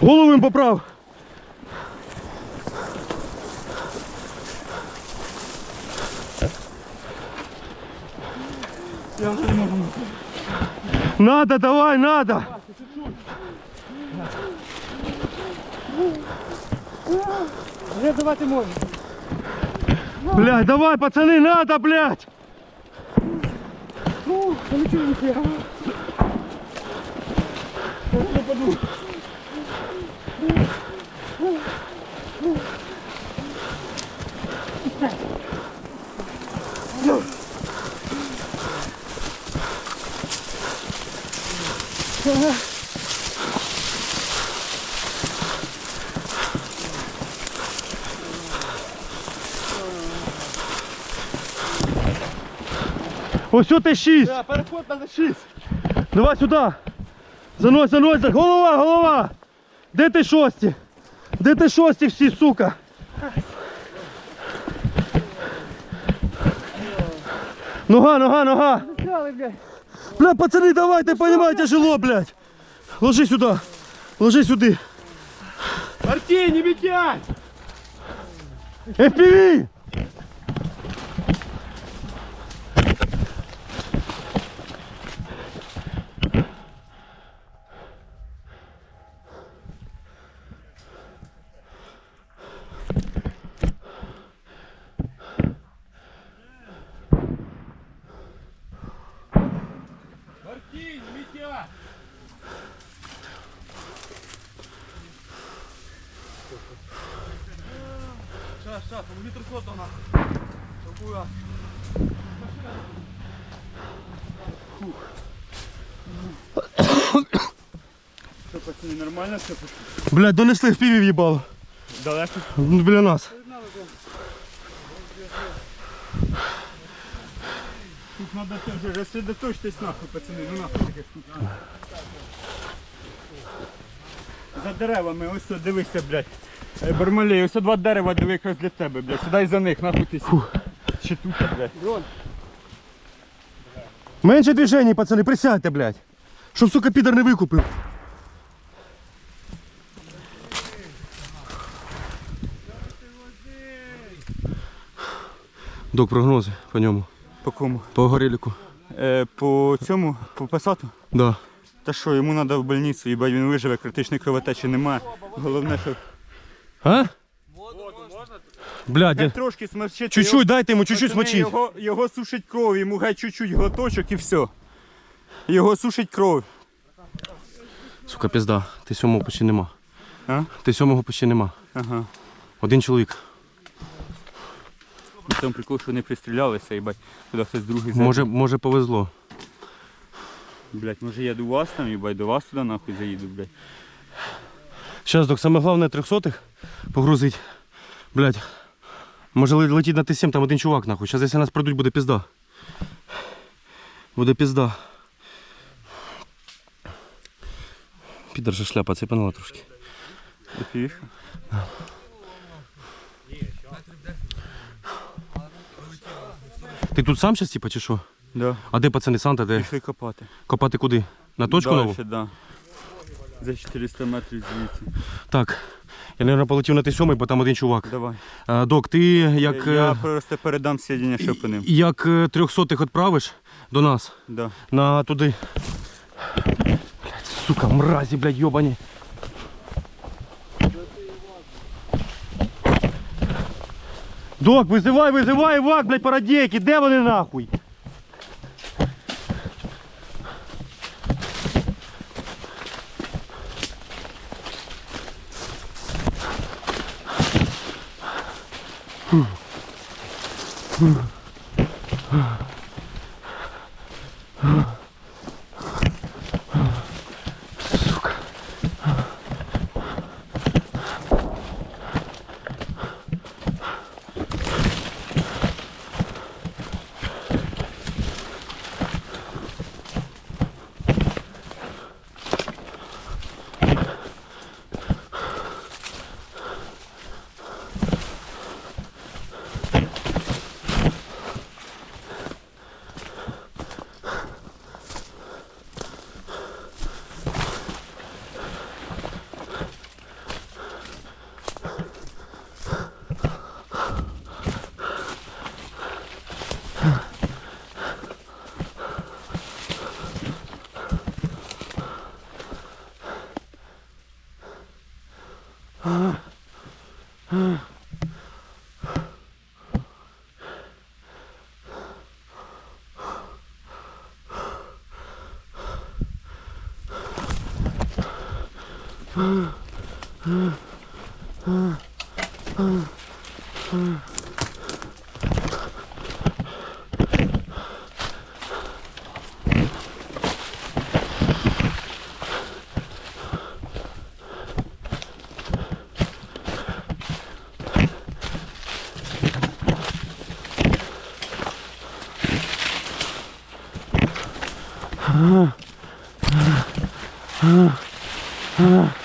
Голову їм поправ. Я вже не можу. Надо, давай, надо. Вже давати можна. Блядь, давай, пацаны, надо, блядь. Ну, полетів ніхуя. Я пропаду. Ось Т6. Да, переход на 6. Давай сюди. Занось, занось, за- голова, голова. Де ти шості? Де ти шості всі, сука? Нога, нога, нога. Бля, пацаны, давайте, понимаете, тяжело, блядь. Ложи сюда. Ложи сюди. Артей, не бітять! FPV! Артей, не бітять! Щас, щас, мені трусота нахуй. Шокуя. Що, пацани, нормально все? Блядь, донесли FPV в'їбало. Далеко? Ну, Біля нас. Надо вже розсредоточитись нахуй, пацани, ну нахуй тут. За деревами, ось тут, дивися, блядь. Е, Бармалей, ось два дерева диви якраз для тебе, блядь. Сідай за них, нахуй ти Ще тут, блядь. Менше движений, пацани, присядьте, блядь. Щоб, сука, підер не викупив. Док, прогнози по ньому. По кому? По горіліку. Е, по цьому, по пасату? Да. Та що, йому треба в больницю, їбать він виживе, критичної кровотечі немає. Головне, що А? Блядь, я- трошки смочити. чуть-чуть дайте йому, чуть-чуть Пацани. Його, його сушить кров, йому гай чуть-чуть глоточок і все. Його сушить кров. Сука, пізда, ти сьомого почти нема. А? Ти сьомого почти нема. Ага. Один чоловік. І там прикол, що вони пристрілялися, їбать. Туди хтось другий зайде. Може, може повезло. Блять, може я до вас там, їбать, до вас туди нахуй заїду, блять. Зараз, док, саме головне трьохсотих погрузить. Блядь. Може ле- летіть на Т7, там один чувак нахуй. Зараз якщо нас прийдуть, буде пізда. Буде пізда. Підер же шляпа, цепанула трошки. Фіша. Ти тут сам зараз, типа, чи що? Да. А де пацани Санта, де? Пішли копати. Копати куди? На точку нову? Да. За 400 метрів звідси. Так. Я, мабуть, полетів на Т7, бо там один чувак. Давай. А, док, ти як, я е, просто передам свідчення, що по ним. як е, трьохсотих відправиш до нас Да. на туди. Блядь, сука, мразі, блядь, йобані. Док, визивай, визивай, вак, блядь, парадейки, де вони нахуй? Фух. Фух. 아, 아, 아. 아.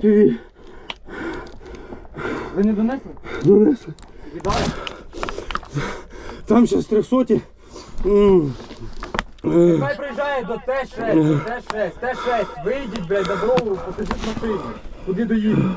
FPV Ви не донесли? донесли. Віддали? Там зараз 300. М. Е, Хай приїжджає до Т6, Т6, Т6, вийдіть, блядь, доброву, покажіть машину. Куди доїдете?